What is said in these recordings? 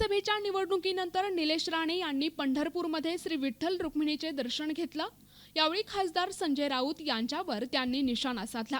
विधानसभेच्या निवडणुकीनंतर निलेश राणे यांनी पंढरपूरमध्ये श्री विठ्ठल रुक्मिणीचे दर्शन घेतलं. यावेळी खासदार संजय राऊत यांच्यावर त्यांनी निशाणा साधला.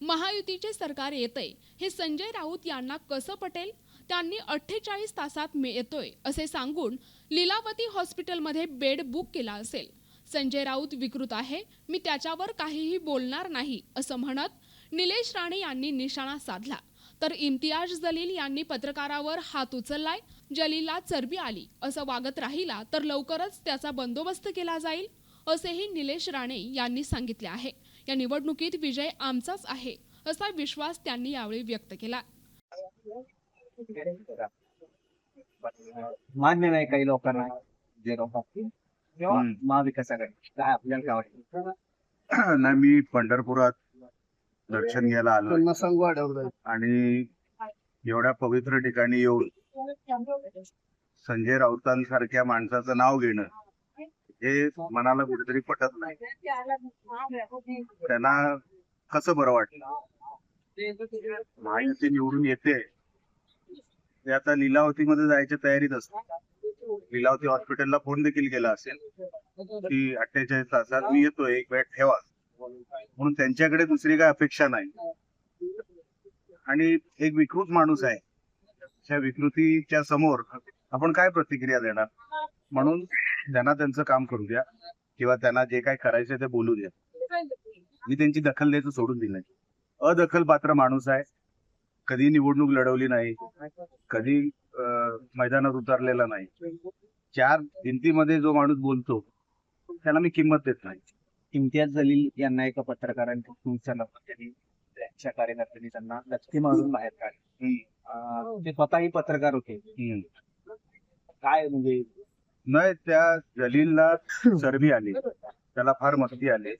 महायुतीचे सरकार येतंय. हे संजय राऊत यांना कसं पटेल? त्यांनी अठ्ठेचाळीस तासात मी येतोय असे सांगून लीलावती हॉस्पिटलमध्ये बेड बुक केला असेल. संजय राऊत विकृत आहे. मी त्याच्यावर काहीही बोलणार नाही असं म्हणत निलेश राणे यांनी निशाणा साधला. तर इम्तियाज जलील यांनी पत्रकारावर हात उचललाय जलीलला चरबी आली असं वागत राहिला तर लवकरच त्याचा बंदोबस्त केला जाईल असेही निलेश राणे यांनी सांगितले आहे. या निवडणुकीत विजय आमचाच आहे असा विश्वास त्यांनी यावेळी व्यक्त केला. मान्य नाही काही लोकांना जे लोक तेव्हा महाविकासाकडे काय आपल्याला काय वाटतं? नाही मी पंढरपुरात दर्शन घ्यायला आलो संघ वाढवलं आणि एवढ्या पवित्र ठिकाणी येऊन संजय राऊतांसारख्या माणसाचं नाव घेणं हे मनाला कुठेतरी पटत नाही. त्यांना कसं बरं वाटलं? महायुती निवडून येते. ते आता लीलावतीमध्ये जायच्या तयारीत असतात. लीलावती हॉस्पिटलला फोन देखील केला असेल. की अठ्ठेचाळीस तासात मी येतोय. एक वेळ ठेवा. म्हणून त्यांच्याकडे दुसरी काय अपेक्षा नाही. आणि एक विकृत माणूस आहे. त्या विकृतीच्या समोर आपण काय प्रतिक्रिया देणार? म्हणून त्यांना त्यांचं काम करू द्या किंवा त्यांना जे काय करायचं ते बोलू द्या. मी त्यांची दखल द्यायचं सोडून दिलं अदखल पात्र माणूस आहे. कधी निवडणूक लढवली नाही. कधी मैदानात उतरलेला नाही. चार भिंतीमध्ये जो माणूस बोलतो त्याला मी किंमत देत नाही. इम्तियाज जलील यांना एका पत्रकारांनी त्यांच्या कार्यकर्त्यांनी त्यांना लटके मारून बाहेर काढले. ते स्वतःही पत्रकार होते. काय म्हणजे? नाही त्या जलीलला चरबी आली. त्याला फार मस्ती आली.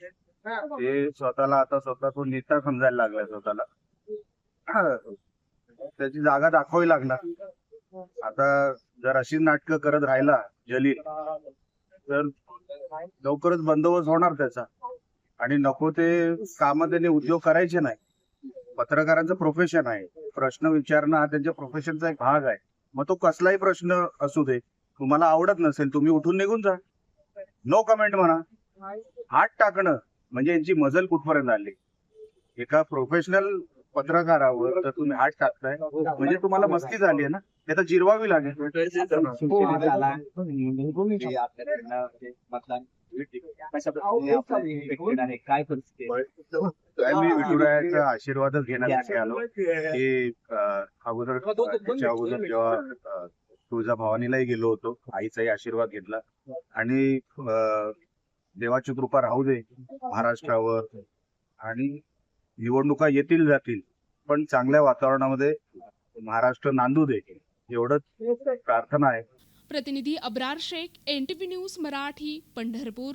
ते स्वतःला आता स्वतः तो नेता समजायला लागला स्वतःला. त्याची जागा दाखवावी लागणार. आता जर अशी नाटकं करत राहिला जलील तर लवकरच बंदोबस्त होणार त्याचा. आणि नको ते काम त्यांनी उद्योग करायचे नाही. पत्रकारांचं प्रोफेशन आहे. प्रश्न विचारणं हा त्यांच्या प्रोफेशनचा एक भाग आहे. मग तो कसलाही प्रश्न असू दे तुम्हाला आवडत नसेल तुम्ही उठून निघून जा. नो कमेंट म्हणा. हात टाकणं म्हणजे यांची मजल कुठपर्यंत आली? एका प्रोफेशनल पत्रकारावर तर तुम्ही हात टाकताय. म्हणजे तुम्हाला मस्ती झाली आहे ना? ते तर जिरवावी लागेल? काय मी विठुरायाचा आशीर्वादच घेण्यासाठी आलो. की अगोदर अगोदर जेव्हा अं, तुळजाभवानीलाही गेलो होतो. आईचाही आशीर्वाद घेतला. आणि देवाची कृपा राहू दे महाराष्ट्रावर. आणि निवडणुका येतील जातील पण चांगल्या वातावरणामध्ये महाराष्ट्र नांदू दे. एवढंच प्रार्थना आहे. प्रतिनिधी अब्रार शेख एनटीव्ही न्यूज मराठी पंढरपूर.